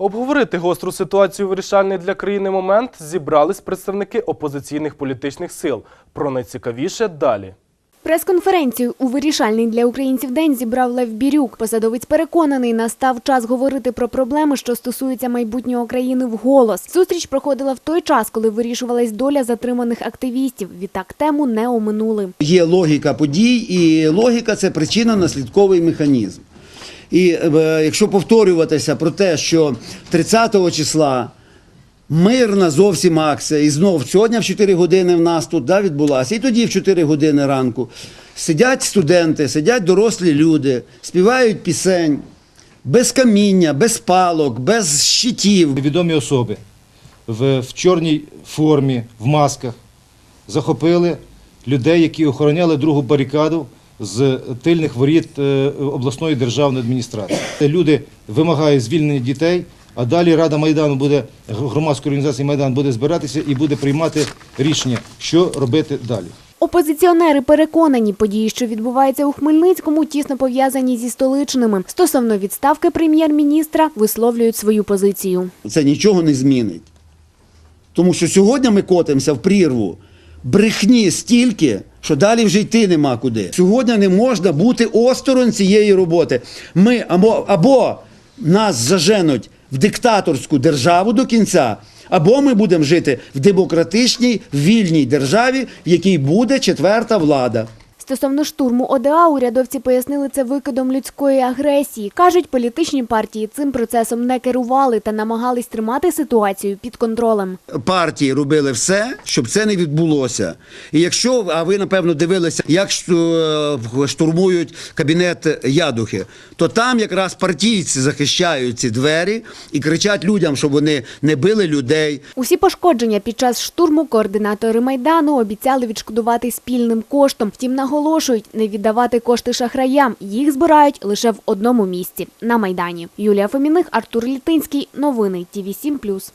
Обговорити гостру ситуацію вирішальний для країни момент зібрались представники опозиційних політичних сил. Про найцікавіше далі. Прес-конференцію у вирішальний для українців день зібрав Лев Бірюк. Посадовець переконаний, настав час говорити про проблеми, що стосуються майбутнього країни вголос. Зустріч проходила в той час, коли вирішувалась доля затриманих активістів. Відтак тему не оминули. Є логіка подій, і логіка це причинно-наслідковий механізм. І е, якщо повторюватися про те, що 30 числа мирна зовсім акція, і знов сьогодні в 4 години в нас тут да, відбулася, і тоді в 4 години ранку сидять студенти, сидять дорослі люди, співають пісень без каміння, без палок, без щитів. Відомі особи в, в чорній формі, в масках захопили людей, які охороняли другу барикаду з тильних воріт е, обласної державної адміністрації. Люди вимагають звільнення дітей, а далі Рада Майдану буде, громадської організації Майдан буде збиратися і буде приймати рішення, що робити далі. Опозиціонери переконані, події, що відбуваються у Хмельницькому, тісно пов'язані зі столичними. Стосовно відставки прем'єр-міністра висловлюють свою позицію. це нічого не змінить. Тому що сьогодні ми котимося в прірву брехні стільки, що далі вже йти нема куди. Сьогодні не можна бути осторонь цієї роботи. Ми або, або нас заженуть в диктаторську державу до кінця, або ми будемо жити в демократичній, вільній державі, в якій буде четверта влада. Стосовно штурму ОДА, урядовці пояснили це викидом людської агресії. Кажуть, політичні партії цим процесом не керували та намагались тримати ситуацію під контролем. партії робили все, щоб це не відбулося. І якщо, а ви напевно дивилися, як е, штурмують кабінет Ядухи, то там якраз партійці захищають ці двері і кричать людям, щоб вони не били людей, Усі пошкодження під час штурму координатори майдану обіцяли відшкодувати спільним коштом. Втім, наголошують не віддавати кошти шахраям. Їх збирають лише в одному місці на майдані. Юлія Фоміних, Артур Літинський. Новини ТІВІ 7+.